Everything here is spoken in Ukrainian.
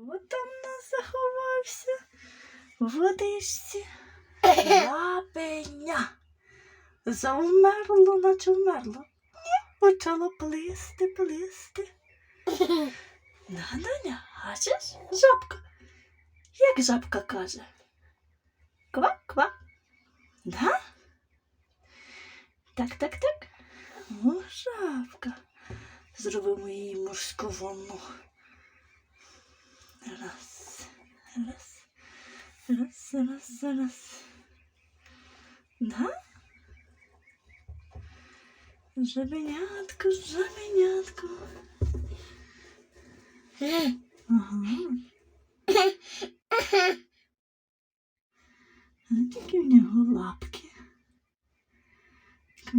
От там нас заховався в водичці. Лапеня. Завмерло, наче вмерло. Ні, почало плисти, плисти. Да, Доня, бачиш, жабка. Як жабка каже? Ква, ква. Да? Так, так, так. О, жабка. Зробимо їй морську волну. Раз, раз, раз, раз, раз. Да? Жабенятко, жабенятко. Ага. А такі в нього лапки. Така